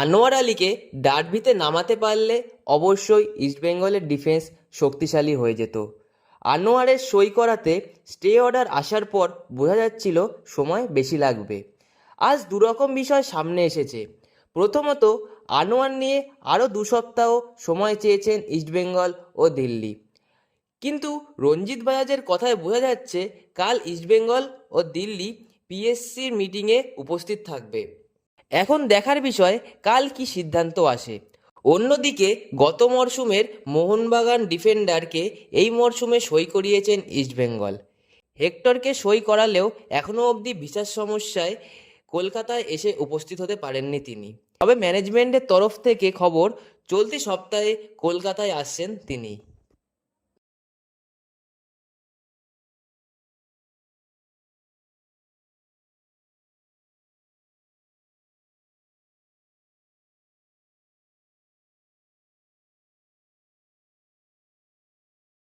আনোয়ার আলীকে ডার্বিতে নামাতে পারলে অবশ্যই ইস্টবেঙ্গলের ডিফেন্স শক্তিশালী হয়ে যেত। আনোয়ারের সই করাতে স্টে অর্ডার আসার পর বোঝা যাচ্ছিল সময় বেশি লাগবে। আজ দুরকম বিষয় সামনে এসেছে। প্রথমত, আনোয়ার নিয়ে আরও দু সপ্তাহ সময় চেয়েছেন ইস্টবেঙ্গল ও দিল্লি। কিন্তু রঞ্জিত বাজাজের কথায় বোঝা যাচ্ছে, কাল ইস্টবেঙ্গল ও দিল্লি পিএসসির মিটিংয়ে উপস্থিত থাকবে। এখন দেখার বিষয়, কাল কি সিদ্ধান্ত আসে? অন্যদিকে, গত মরশুমের মোহনবাগান ডিফেন্ডারকে এই মরশুমে সই করিয়েছেন ইস্টবেঙ্গল হেক্টরকে সই করালেও এখনও অবধি ভিসার সমস্যায় কলকাতায় এসে উপস্থিত হতে পারেননি তিনি। তবে ম্যানেজমেন্টের তরফ থেকে খবর, চলতি সপ্তাহে কলকাতায় আসছেন তিনি।